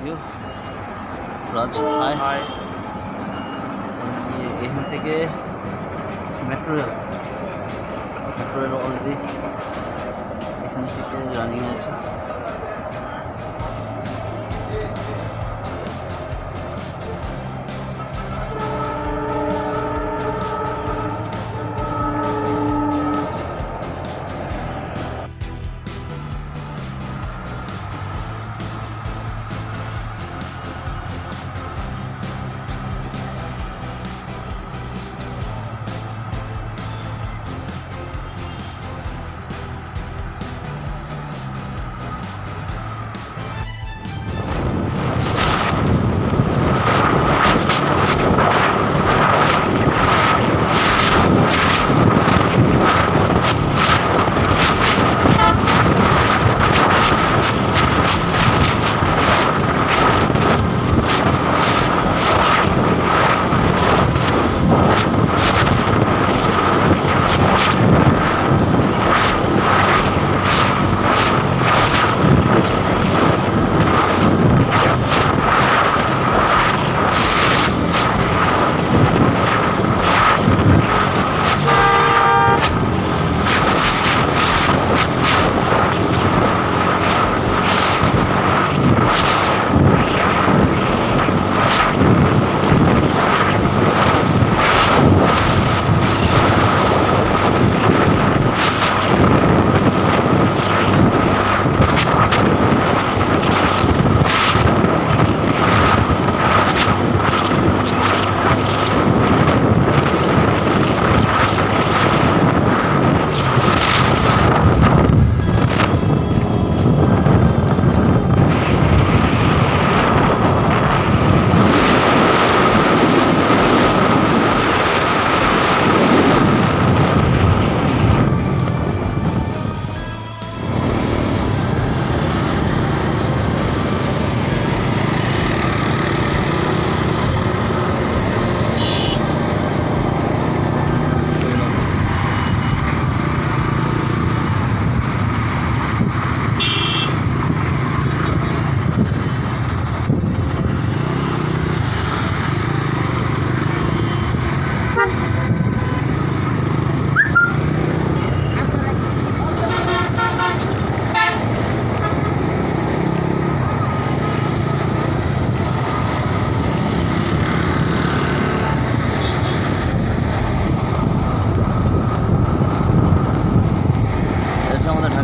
You Raj high high এখান থেকে metro rail metro rail already এখান থেকে রানিং আছে।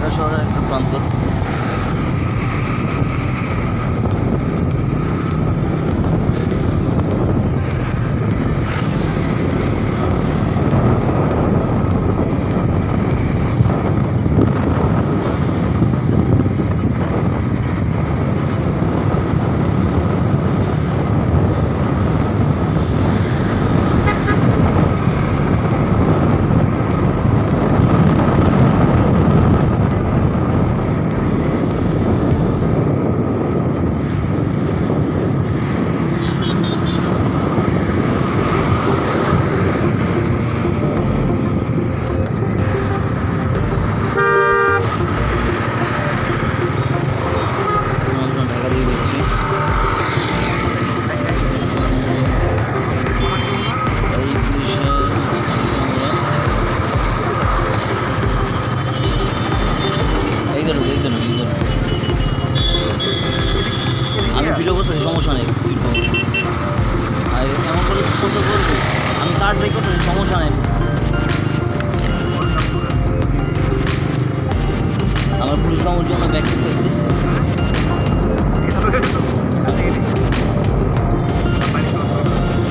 ঢাকা শহরের একটা প্রান্ত। আমি ভিডিও সমস্যা নেই। আর এমন করে করতে করব, আমি কার্ড বের করতেছি, সমস্যা নেই। আমার পুলিশ কামড় জন্য ব্যাক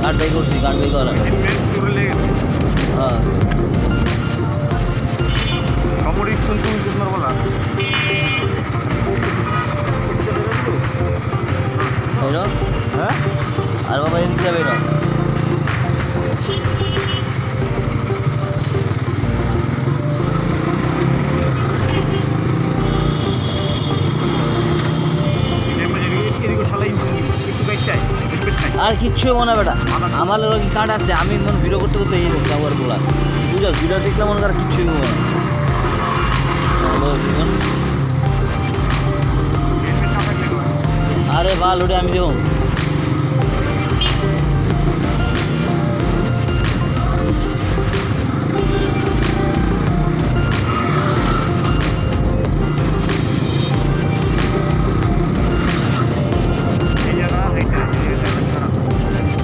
কার্ড বের করছি কার্ড বের করা হ্যাঁ। সমরিক শুনতে বলা। বেরো। হ্যাঁ? আর বাবা এদিক বেরো। আর কিচ্ছু মনে বেটা। আমার লোক কার্ড আছে? আমি মনে ভিডিও করতে করতে এই ব্যবহার বলা। বুঝো ভিডিও দেখলে মনে কর কিচ্ছুই মনে আরে বাল ওটা আমি দেবো।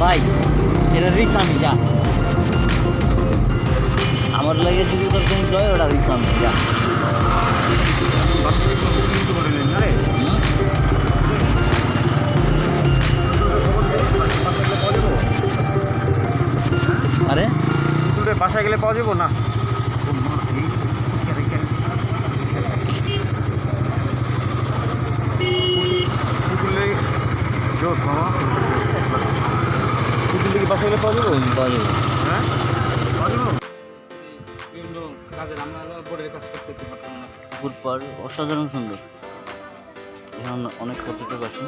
ভাই, এটা রিক্স আমি, যা। আমার লাগে যদি তোর জয়, ওটা রিক্স আমি, যা। গেলে পাওয়া যাব না? পাওয়া যাব? পাওয়া যাবে। হ্যাঁ? পাওয়া যাব। বিভিন্ন কাজের আমরা বোর্ডের কাজ করতেছি বর্তমানে পুকুর অসাধারণ সুন্দর। এখন অনেক পর্যটক আসেন।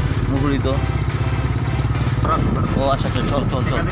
মুখরিত। ও আচ্ছা আচ্ছা চল চল চল।